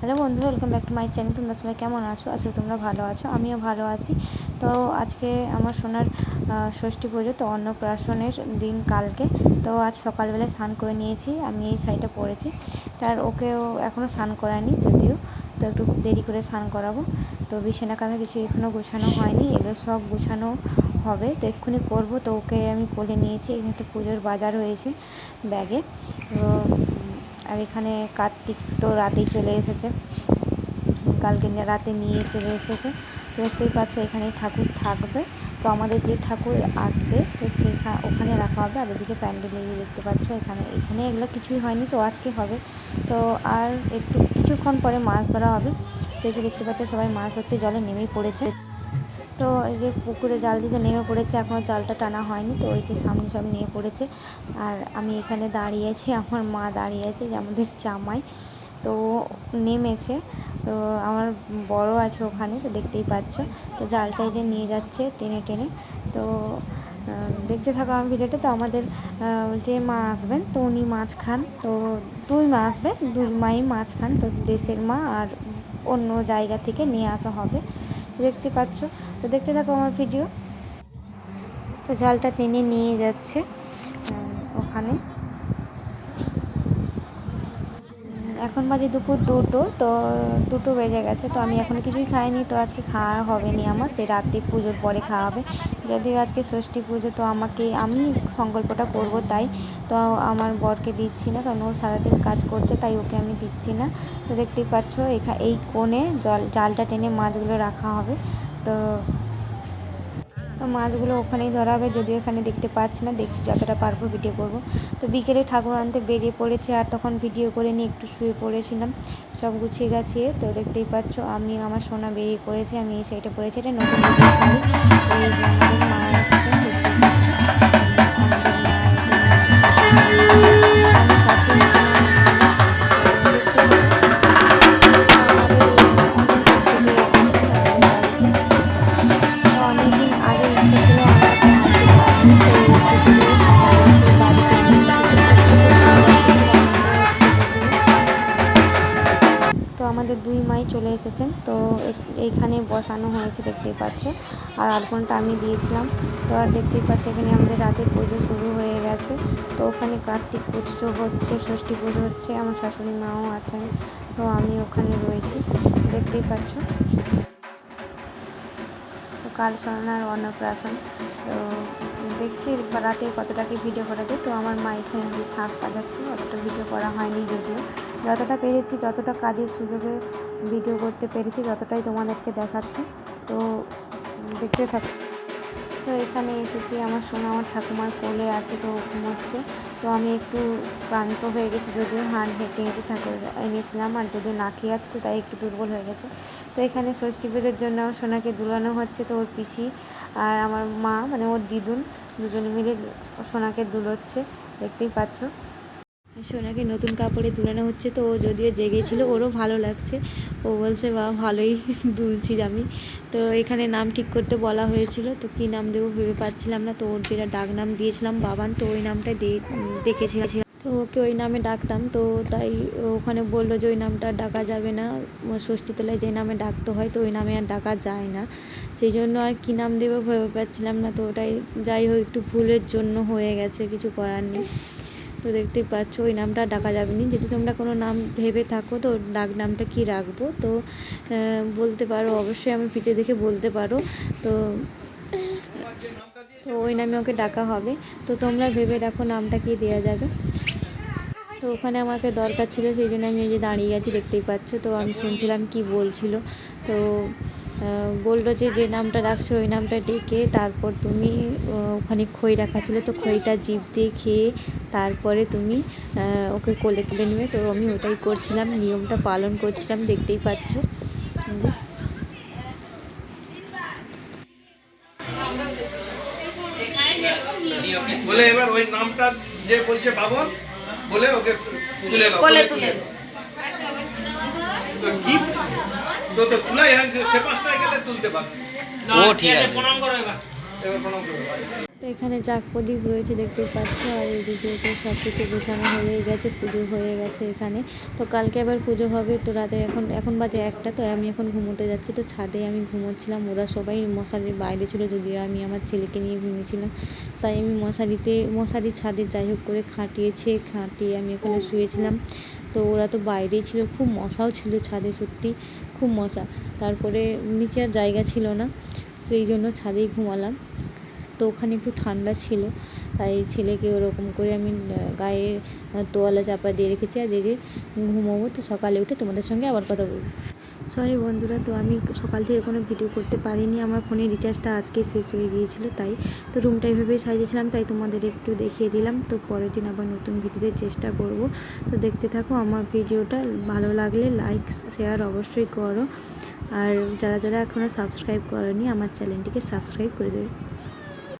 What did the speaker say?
Hello বন্ধু welcome back to my channel তোমরা সবাই কেমন আছো? আজকে তোমরা ভালো আছো, আমিও ভালো আছি। তো আজকে আমার সোনার ষষ্ঠী পুজো, তো অন্নপ্রাশনের দিন কালকে। তো আজ সকালবেলায় স্নান করে নিয়েছি, আমি এই শাড়িটা পরেছি। তার ওকেও এখনও স্নান করায়নি, যদিও। তো একটু দেরি করে স্নান করাবো। তো বিছানা কাঁথা কিছু এখনও গোছানো হয়নি, এগুলো সব গোছানো হবে। তো এক্ষুনি করব, তো ওকে আমি কোলে নিয়েছি, এখানে তো পুজোর বাজার হয়েছে ব্যাগে। তো আর এখানে কার্তিক তো রাতেই চলে এসেছে। কালকে রাতে নিয়ে চলে এসেছে। তো দেখতেই পাচ্ছ, এখানেই ঠাকুর থাকবে। তো আমাদের যে ঠাকুর আসবে, তো সেখা, ওখানে রাখা হবে। আর এদিকে প্যান্ডেল এই দেখতে পাচ্ছ, এখানে এখানে এগুলো কিছুই হয়নি, তো আজকে হবে। তো আর একটু, কিছুক্ষণ পরে মাছ ধরা হবে। তো এই যে দেখতে পাচ্ছ, সবাই মাছ ধরতে জলে নেমেই পড়েছে। তো এই যে পুকুরে জাল দিতে নেমে পড়েছে এখনও জালটা টানা হয়নি, তো ওই যে সামনে সব নিয়ে পড়েছে। আর আমি এখানে দাঁড়িয়েছি আমার মা দাঁড়িয়ে আছে, যে আমাদের জামাই, তো নেমেছে। তো আমার বড় আছে ওখানে, তো দেখতেই পাচ্ছ। তো জালটা এই যে নিয়ে যাচ্ছে টেনে টেনে। তো দেখতে থাকো আমার ভিডিওটা। তো আমাদের যে মা আসবেন, তো উনি মাছ খান। তো দুই মা আসবেন, দুই মাই মাছ খান। তো দেশের মা আর অন্য জায়গা থেকে নিয়ে আসা হবে। দেখতে পাচ্ছ? তো দেখতে থাকো আমার ভিডিও তো জালটা টেনে নিয়ে যাচ্ছে ওখানে। এখন বাজে দুপুর দুটো, তো দুটো বেজে গেছে, তো আমি এখন কিছুই খাইনি, তো আজকে খাওয়া হবে নি আমার, সে রাত্রি পুজোর পরে খাওয়া হবে। যদিও আজকে ষষ্ঠী পুজো, তো আমাকে, আমি সংকল্পটা করব তাই, তো আমার বরকে দিচ্ছি না, কারণ ও সারাদিন কাজ করছে, তাই ওকে আমি দিচ্ছি না। তো দেখতেই পাচ্ছ এই কোণে জল, জালটা টেনে মাছগুলো রাখা হবে, তো মাছগুলো ওখানেই ধরা হবে, যদিও এখানে দেখতে পাচ্ছি না, দেখছি যতটা পারব ভিডিও করব। তো বিকেলে ঠাকুর আনতে বেরিয়ে পড়েছে আর তখন ভিডিও করে নিয়ে একটু শুয়ে পড়েছিলাম। সব গুছিয়ে গাছিয়ে, তো দেখতেই পাচ্ছ আমি আমার সোনা বেরিয়ে পড়েছে, আমি এই শাড়িটা পড়েছি, এটা নতুন শাড়ি এই যে আমাদের মা এসেছে, দেখতেই পাচ্ছ। এসেছেন। তো এইখানে বসানো হয়েছে, দেখতেই পাচ্ছ। আর আলপনটা আমি দিয়েছিলাম। তো আর দেখতেই পাচ্ছ, এখানে আমাদের রাতের পুজো শুরু হয়ে গেছে। তো ওখানে কার্তিক পুজো হচ্ছে, ষষ্ঠী পুজো হচ্ছে, আমার শাশুড়ি মাও আছেন। তো আমি ওখানে রয়েছি, দেখতেই পাচ্ছ। তো কাল সোনার অন্নপ্রাশন। তো দেখছি রাতে কতটা কি ভিডিও করা যায় তো আমার মা এখানে যে শাক বাজাচ্ছে, অতটা ভিডিও করা হয়নি যদিও। যতটা পেরেছি যতটা কাজের সুযোগে ভিডিও করতে পেরেছি ততটাই তোমাদেরকে দেখাচ্ছি। তো দেখতে থাক তো এখানে এসেছি, আমার সোনা আমার ঠাকুমার কোলে আছে, তো ঘুমোচ্ছে। তো আমি একটু ক্লান্ত হয়ে গেছি, যদিও হাঁট হেঁটে হেঁটে ঠাকুর এনেছিলাম, আর যদিও না খেয়ে আছে তো তাই একটু দুর্বল হয়ে গেছে। তো এখানে ষষ্ঠী পুজোর জন্য সোনাকে দুলানো হচ্ছে, তো ওর পিসি আর আমার মা মানে ওর দিদুন দুজনে মিলে সোনাকে দুলোচ্ছে, দেখতেই পাচ্ছ। সোনাকে নতুন কাপড়ে তুলানো হচ্ছে, তো ও যদিও জেগেছিল, ওরও ভালো লাগছে। ও বলছে বা ভালোই দুলছি আমি। তো এখানে নাম ঠিক করতে বলা হয়েছিল, তো কী নাম দেবো ভেবে পাচ্ছিলাম না। তো ওর যেটা ডাক নাম দিয়েছিলাম, বাবান, তো ওই নামটা ডেকেছিলাম তো ওকে ওই নামে ডাকতাম, তো তাই ওখানে বলল যে ওই নামটা ডাকা যাবে না। ষষ্ঠীতলায় যে নামে ডাকতে হয়, তো ওই নামে আর ডাকা যায় না। সেই জন্য আর কী নাম দেবো ভেবে পাচ্ছিলাম না, তো ওটাই যাই হোক একটু ভুলের জন্য হয়ে গেছে, কিছু করার নেই। তো দেখতেই পাচ্ছ ওই নামটা ডাকা যাবে না। যদি তোমরা কোনো নাম ভেবে থাকো, তো ডাক নামটা কি রাখব? তো বলতে পারো, অবশ্যই আমি পিঠে দেখে বলতে পারো। তো তো ওই নামে ওকে ডাকা হবে। তো তোমরা ভেবে রাখো নামটা কি দেওয়া যাবে। তো ওখানে আমাকে দরকার ছিল সেই জন্য আমি এই যে দাঁড়িয়ে গেছি দেখতেই পাচ্ছ। তো আমি শুনছিলাম কি বলছিল। তো বলল যে যে নামটা রাখছো ওই নামটা ডেকে তারপর তুমি ওখানে খই রাখা ছিল তো খইটা জিভ দিয়ে খেয়ে তারপরে তুমি ওকে কোলে তুলে নেবে। তো আমি ওটাই করছিলাম নিয়মটা পালন করছিলাম দেখতেই পাচ্ছ। বলে এবার ওই নামটা যে বলছে বাবন বলে ওকে তুলে নাও কোলে তুলে কি? তো তো তুলাই সে পাঁচটায় গেলে তুলতে পারবে। ও ঠিক আছে। এবার। প্রণাম করবে তো এখানে জাগ প্রদীপ রয়েছে দেখতে পাচ্ছ, আর এইদিকে তো সব কিছু গোছানো হয়ে গেছে, পুজো হয়ে গেছে এখানে। তো কালকে আবার পুজো হবে, তো রাতে এখন এখন বাজে একটা, তো আমি এখন ঘুমোতে যাচ্ছি, তো ছাদে আমি ঘুমোচ্ছিলাম। ওরা সবাই মশারির বাইরে ছিল, যদিও আমি আমার ছেলেকে নিয়ে ঘুমিয়েছিলাম। তাই আমি মশারিতে, মশারি ছাদে যাই হোক করে খাটিয়েছে, খাটিয়ে আমি ওখানে শুয়েছিলাম। তো ওরা তো বাইরেই ছিল, খুব মশাও ছিল ছাদে সত্যি, খুব মশা। তারপরে নিচে আর জায়গা ছিল না, সেই জন্য ছাদেই ঘুমালাম। তো ওখানে একটু ঠান্ডা ছিল, তাই ছেলেকে ওরকম করে আমি গায়ে তোয়ালা চাপা দিয়ে রেখেছি আর দিয়ে ঘুমোবো, তো সকালে উঠে তোমাদের সঙ্গে আবার কথা বলব। সরি বন্ধুরা, তো আমি সকাল থেকে কোনো ভিডিও করতে পারিনি, আমার ফোনে রিচার্জটা আজকে শেষ হয়ে গিয়েছিল, তাই তো রুমটা এইভাবেই সাজিয়েছিলাম, তাই তোমাদের একটু দেখিয়ে দিলাম, তো পরের দিন আবার নতুন ভিডিওতে চেষ্টা করব। তো দেখতে থাকো, আমার ভিডিওটা ভালো লাগলে লাইক শেয়ার অবশ্যই করো, আর যারা যারা এখনও সাবস্ক্রাইব করনি, আমার চ্যানেলটিকে সাবস্ক্রাইব করে দেবে।